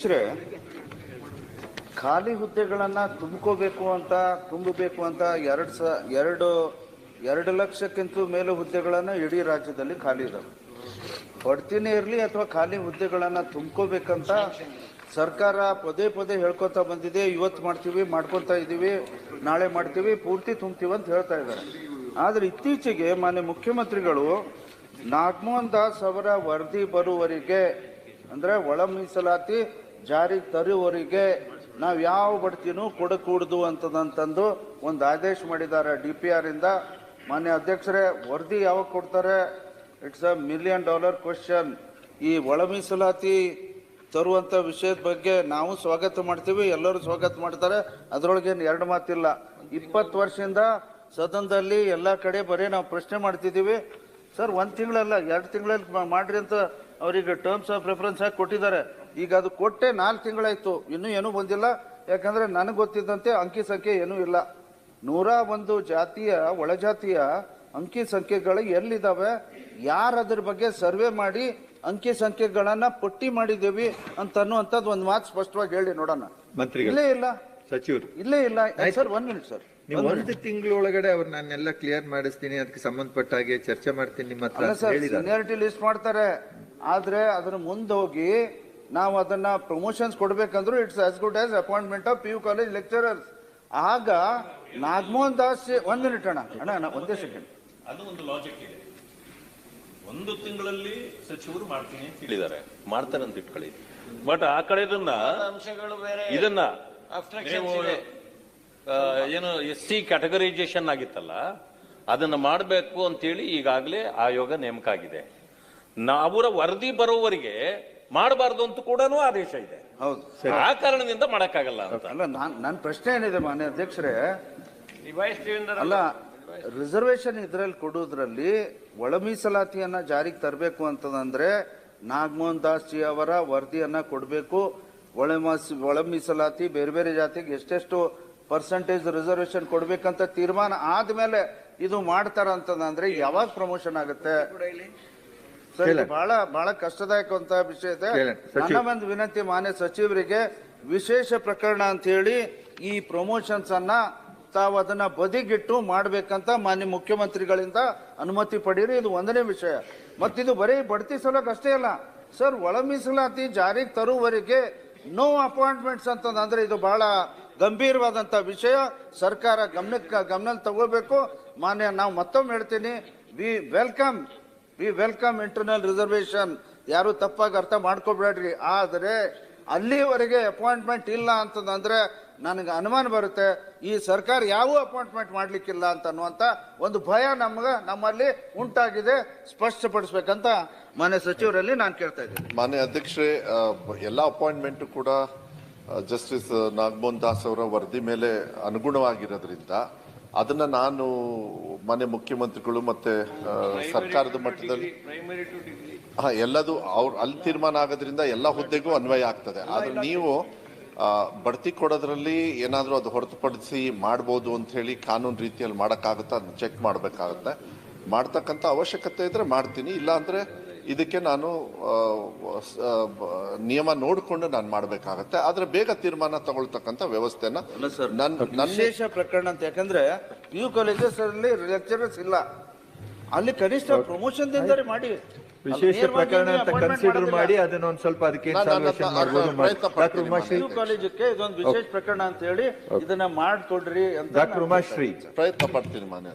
ಅಧ್ಯಕ್ಷರೇ ಖಾಲಿ ಹುದ್ದೆಗಳನ್ನ ತುಂಬ್ಕೋಬೇಕು ಅಂತ, ತುಂಬಬೇಕು ಅಂತ ಎರಡು ಸ, ಎರಡು ಎರಡು ಲಕ್ಷಕ್ಕಿಂತ ಮೇಲೆ ಹುದ್ದೆಗಳನ್ನ ಇಡೀ ರಾಜ್ಯದಲ್ಲಿ ಖಾಲಿ ಇದಾವೆ. ಬಡ್ತಿನೇ ಇರಲಿ ಅಥವಾ ಖಾಲಿ ಹುದ್ದೆಗಳನ್ನ ತುಂಬ್ಕೋಬೇಕಂತ ಸರ್ಕಾರ ಪದೇ ಪದೇ ಹೇಳ್ಕೊತಾ ಬಂದಿದೆ. ಇವತ್ತು ಮಾಡ್ತೀವಿ, ಮಾಡ್ಕೊತಾ ಇದ್ದೀವಿ ನಾಳೆ ಮಾಡ್ತೀವಿ, ಪೂರ್ತಿ ತುಂಬ್ತೀವಿ ಅಂತ ಹೇಳ್ತಾ ಇದ್ದಾರೆ. ಆದ್ರೆ ಇತ್ತೀಚೆಗೆ ಮಾನ್ಯ ಮುಖ್ಯಮಂತ್ರಿಗಳು ನಾಗಮೋಹನ್ ದಾಸ್ ಅವರ ವರದಿ ಬರುವವರೆಗೆ ಅಂದ್ರೆ ಒಳ ಮೀಸಲಾತಿ ಜಾರಿಗೆ ತರುವವರಿಗೆ ನಾವು ಯಾವ ಬಡ್ತಿನೂ ಕೊಡಕೂಡ್ದು ಅಂತದಂತಂದು ಒಂದು ಆದೇಶ ಮಾಡಿದ್ದಾರೆ ಡಿ ಪಿ ಆರ್ ಇಂದ. ಮಾನ್ಯ ಅಧ್ಯಕ್ಷರೇ, ವರದಿ ಯಾವಾಗ ಕೊಡ್ತಾರೆ? It's a million dollar question ಈ ಒಳ ಮೀಸಲಾತಿ ತರುವಂತ ವಿಷಯದ ಬಗ್ಗೆ ನಾವು ಸ್ವಾಗತ ಮಾಡ್ತೀವಿ, ಎಲ್ಲರೂ ಸ್ವಾಗತ ಮಾಡ್ತಾರೆ. ಅದರೊಳಗೇನು ಎರಡು ಮಾತಿಲ್ಲ. ಇಪ್ಪತ್ತು ವರ್ಷದಿಂದ ಸದನದಲ್ಲಿ ಎಲ್ಲ ಕಡೆ ಬರೀ ನಾವು ಪ್ರಶ್ನೆ ಮಾಡ್ತಿದ್ದೀವಿ. ಸರ್ ಒಂದು ತಿಂಗಳಲ್ಲ ಎರಡು ತಿಂಗಳಲ್ಲಿ ಮಾಡ್ರಿ ಅಂತ ಅವರಿಗೆ ಟರ್ಮ್ಸ್ ಆಫ್ ರೆಫರೆನ್ಸ್ ಹಾಕಿ ಕೊಟ್ಟಿದ್ದಾರೆ. ಈಗ ಅದು ಕೊಟ್ಟೆ ನಾಲ್ಕು ತಿಂಗಳಾಯ್ತು. ಇನ್ನೂ ಏನೂ ಬಂದಿಲ್ಲ. ಯಾಕಂದ್ರೆ ನನಗೆ ಗೊತ್ತಿದ್ದಂತೆ ಅಂಕಿ ಸಂಖ್ಯೆ ಏನೂ ಇಲ್ಲ. ನೂರ ಒಂದು ಜಾತಿಯ ಒಳಜಾತಿಯ ಅಂಕಿ ಸಂಖ್ಯೆಗಳು ಎಲ್ಲಿದ್ದಾವೆ ಯಾರು ಅದ್ರ ಬಗ್ಗೆ ಸರ್ವೆ ಮಾಡಿ ಅಂಕಿ ಸಂಖ್ಯೆಗಳನ್ನ ಪಟ್ಟಿ ಮಾಡಿದ್ದೀವಿ ಅಂತ ಅನ್ನುವಂಥದ್ದು ಒಂದು ಮಾತು ಸ್ಪಷ್ಟವಾಗಿ ಹೇಳಿ ನೋಡೋಣ. ಇಲ್ಲೇ ಇಲ್ಲ. ಸಚಿವರು. ಇಲ್ಲೇ ಇಲ್ಲ. ಸರ್ ಒಂದ್ ಮಿನಿಟ್ ಸರ್ ನೀವು ಒಂದು ತಿಂಗಳೊಳಗಡೆ ಅವ್ರು ನಾನೆಲ್ಲ ಕ್ಲಿಯರ್ ಮಾಡಿಸ್ತೀನಿ ಅದಕ್ಕೆ ಸಂಬಂಧಪಟ್ಟ ಹಾಗೆ ಚರ್ಚೆ ಮಾಡ್ತೀನಿ ನಿಮ್ಮ ಹತ್ರ ಅಲ್ಲ ಅಂತ ಸರ್ ಹೇಳಿದ್ದಾರೆ ಸೀನಿಯಾರಿಟಿ ಲಿಸ್ಟ್ ಮಾಡ್ತಾರೆ. ಆದ್ರೆ ಅದನ್ನ ಮುಂದೆ ಹೋಗಿ ನಾವು ಅದನ್ನ promotions ಕೊಡ್ಬೇಕಂದ್ರು it's as good as appointment of P U college lecturers ಆಗ ನಾಗಮೋಹನ್ ದಾಸ್ ಒಂದ್ ಮಿನಿಟ್ ಅಣ್ಣ. ಅಣ್ಣ ಅಣ್ಣ ಒಂದೇ ಸೆಕೆಂಡ್ ಅದು ಒಂದು ಲಾಜಿಕ್ ಇದೆ. ಒಂದು ತಿಂಗಳಲ್ಲಿ ಸಚಿವರು ಮಾಡ್ತೀನಿ ಅಂತ ಹೇಳಿದ್ದಾರೆ. ಮಾಡ್ತಾರೆ ಅಂತ ಇಟ್ಕೊಳ್ಳಿ. ಬಟ್ ಆ ಕಡೆ ಇದನ್ನ ಅಂಶಗಳು ಬೇರೆ ಇದನ್ನ ನೀವು, ಏನು ಎಸ್ ಸಿ ಕ್ಯಾಟಗರೈಜೇಷನ್ ಆಗಿತ್ತಲ್ಲ ಅದನ್ನ ಮಾಡಬೇಕು ಅಂತೇಳಿ ಈಗಾಗಲೇ ಆಯೋಗ ನೇಮಕ ಆಗಿದೆ ನಾ- ಅವರ ವರದಿ ಬರೋವರೆಗೆ ಮಾಡಬಾರ್ದು ಅಂತ ಕೂಡ ಆದೇಶ ಇದೆ. ಹೌದು ಆ ಕಾರಣದಿಂದ ಮಾಡಕ್ಕಾಗಲ್ಲ ಅಂತ. ಅಲ್ಲ ನಾನ್ ನನ್ನ ಪ್ರಶ್ನೆ ಏನಿದೆ ಮಾನ್ಯ ಅಧ್ಯಕ್ಷರೇ? ಅಲ್ಲ ರಿಸರ್ವೇಶನ್ ಇದರಲ್ಲಿ ಕೊಡೋದ್ರಲ್ಲಿ ಒಳ ಮೀಸಲಾತಿಯನ್ನ ಜಾರಿಗೆ ತರಬೇಕು ಅಂತಂದ್ರೆ ನಾಗಮೋಹನ್ ದಾಸ್ ಜಿ ಅವರ ವರದಿಯನ್ನ ಕೊಡಬೇಕು. ಒಳ ಮಾಸ್ ಒಳ ಮೀಸಲಾತಿ ಬೇರೆ ಬೇರೆ ಜಾತಿಗೆ ಎಷ್ಟೆಷ್ಟು ಪರ್ಸೆಂಟೇಜ್ ರಿಸರ್ವೇಶನ್ ಕೊಡಬೇಕಂತ ತೀರ್ಮಾನ ಆದ್ಮೇಲೆ ಇದು ಮಾಡ್ತಾರ ಅಂತಂದ್ರೆ ಯಾವಾಗ ಪ್ರಮೋಷನ್ ಆಗುತ್ತೆ? ಬಹಳ ಬಹಳ ಕಷ್ಟದಾಯಕವಂತ ವಿಷಯ ಇದೆ. ನನ್ನ ಒಂದು ವಿನಂತಿ ಮಾನ್ಯ ಸಚಿವರಿಗೆ ವಿಶೇಷ ಪ್ರಕರಣ ಅಂತ ಹೇಳಿ ಈ ಪ್ರಮೋಷನ್ಸ್ ಅನ್ನ ತಾವು ಅದನ್ನ ಬದಿಗಿಟ್ಟು ಮಾಡ್ಬೇಕಂತ ಮಾನ್ಯ ಮುಖ್ಯಮಂತ್ರಿಗಳಿಂದ ಅನುಮತಿ ಪಡೀರಿ ಇದು ಒಂದನೇ ವಿಷಯ. ಮತ್ತಿದು ಬರೀ ಬಡ್ತಿ ಸಲಕ್ ಅಷ್ಟೇ ಅಲ್ಲ. ಸರ್ ಒಳ ಮೀಸಲಾತಿ ಜಾರಿಗೆ ತರುವವರೆಗೆ ನೋ ಅಪಾಯಿಂಟ್ಮೆಂಟ್ಸ್ ಅಂತಂದ್ರೆ ಇದು ಬಹಳ ಗಂಭೀರವಾದಂತ ವಿಷಯ ಸರ್ಕಾರ ಗಮನಕ್ಕೆ ಗಮನ ತಗೋಬೇಕು. ಮಾನ್ಯ ನಾವು ಮತ್ತೊಮ್ಮೆ ಹೇಳ್ತೀನಿ we welcome we welcome internal reservation ಯಾರು ತಪ್ಪಾಗಿ ಅರ್ಥ ಮಾಡ್ಕೋಬೇಡ್ರಿ, ಆದರೆ ಅಲ್ಲಿವರೆಗೆ ಅಪಾಯಿಂಟ್ಮೆಂಟ್ ಇಲ್ಲ ಅಂತಂದ್ರೆ ನನಗೆ ಅನುಮಾನ ಬರುತ್ತೆ, ಈ ಸರ್ಕಾರ ಯಾವ ಅಪಾಯಿಂಟ್ಮೆಂಟ್ ಮಾಡ್ಲಿಕ್ಕಿಲ್ಲ ಅಂತ ಅನ್ನುವಂತ ಒಂದು ಭಯ ನಮ್ಗೆ, ನಮ್ಮಲ್ಲಿ ಉಂಟಾಗಿದೆ, ಸ್ಪಷ್ಟಪಡಿಸ್ಬೇಕಂತ ಮಾನ್ಯ ಸಚಿವರಲ್ಲಿ ನಾನು ಕೇಳ್ತಾ ಇದ್ದೀನಿ. ಮಾನ್ಯ ಅಧ್ಯಕ್ಷರೇ ಎಲ್ಲ ಅಪಾಯಿಂಟ್ಮೆಂಟ್ ಕೂಡ ಜಸ್ಟಿಸ್ ನಾಗಮೋಹನ್ ದಾಸ್ ಅವರ ವರದಿ ಮೇಲೆ ಅನುಗುಣವಾಗಿರೋದ್ರಿಂದ ಅದನ್ನು ನಾನು ಮನೆ ಮುಖ್ಯಮಂತ್ರಿಗಳು ಮತ್ತೆ ಸರ್ಕಾರದ ಮಟ್ಟದಲ್ಲಿ ಹಾಂ ಎಲ್ಲದು ಅವ್ರು ಅಲ್ಲಿ ತೀರ್ಮಾನ ಆಗೋದ್ರಿಂದ ಎಲ್ಲ ಹುದ್ದೆಗೂ ಅನ್ವಯ ಆಗ್ತದೆ. ಆದರೆ ನೀವು ಬಡ್ತಿ ಕೊಡೋದ್ರಲ್ಲಿ ಏನಾದರೂ ಅದು ಹೊರತುಪಡಿಸಿ ಮಾಡ್ಬೋದು ಅಂತ ಹೇಳಿ ಕಾನೂನು ರೀತಿಯಲ್ಲಿ ಮಾಡೋಕ್ಕಾಗುತ್ತಾ? ಅದನ್ನ ಚೆಕ್ ಮಾಡಬೇಕಾಗುತ್ತೆ. ಮಾಡ್ತಕ್ಕಂಥ ಅವಶ್ಯಕತೆ ಇದ್ರೆ ಮಾಡ್ತೀನಿ. ಇಲ್ಲ ಅಂದ್ರೆ ಇದಕ್ಕೆ ನಾನು ನಿಯಮ ನೋಡಿಕೊಂಡು ನಾನು ಮಾಡಬೇಕಾಗತ್ತೆ. ಆದ್ರೆ ಬೇಗ ತೀರ್ಮಾನ ತಗೊಳ್ತಕ್ಕಂಥ ವ್ಯವಸ್ಥೆನ ಅಲ್ಲ ಸರ್ ನನ್ನ ನನ್ನ ವಿಶೇಷ ಪ್ರಕರಣ ಅಂತ ಯಾಕಂದ್ರೆ ಪಿ ಯು ಕಾಲೇಜಸ್ ಅಲ್ಲಿ ಲೆಕ್ಚರರ್ಸ್ ಇಲ್ಲ. ಅಲ್ಲಿ ಕನಿಷ್ಠ ಪ್ರಮೋಷನ್ ಮಾಡಿ. ವಿಶೇಷ ಪ್ರಕರಣ ಅಂತ ಕನ್ಸಿಡರ್ ಮಾಡಿ ಅದನ್ನ ಒಂದ್ ಸ್ವಲ್ಪ ಅದಕ್ಕೆ ಡಾಕ್ಟರ್ ಉಮಾಶ್ರೀ. ಕಾಲೇಜಕ್ಕೆ ಇದೊಂದು ವಿಶೇಷ ಪ್ರಕರಣ ಅಂತ ಹೇಳಿ ಇದನ್ನ ಮಾಡ್ಕೊಡ್ರಿ ಅಂತ ಡಾಕ್ಟರ್ ಉಮಾಶ್ರೀ. ಪ್ರಯತ್ನ ಪಡ್ತೀನಿ ಮಾನ್ಯ.